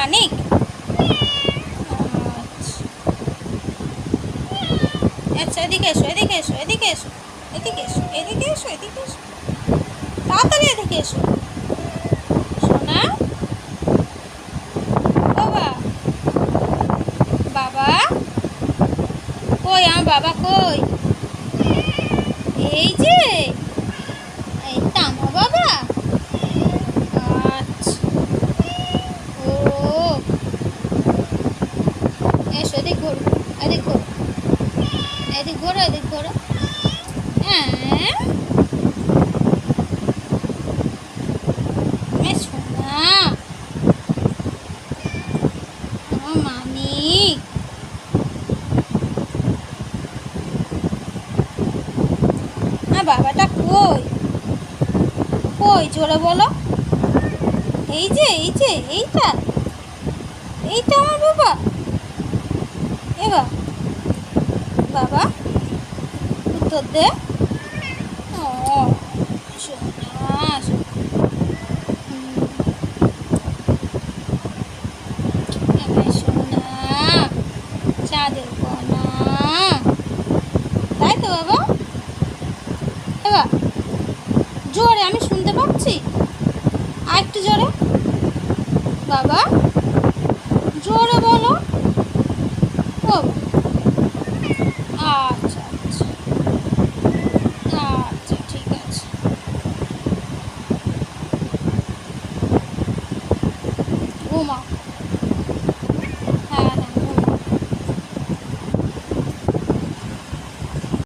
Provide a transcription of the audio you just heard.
মানিক? আচ্ছা। এদিকে এসো এদিকে এসো এদিকে এসো এদিকে এসো এদিকে এসো এদিকে এসো। তাড়াতাড়ি এদিকে এসো। সোনা? বাবা বাবা? কই, আমার বাবা কই? এই যে এই তো আমার বাবা আচ্ছা ও এসো এদিক ঘোরো এদিক ঘোরো। এদিক ঘোরো এদিক ঘোরো। হ্যাঁ? বাবাটা কই? কই জোরে বলো? এই যে এই যে, এইটা। এইটা আমার বাবা। এবার বাবা, উত্তর দে। চাঁদের তাই তো বাবা? জোরে, আমি শুনতে পাচ্ছি। আর একটু জোরে। বাবা ーマ。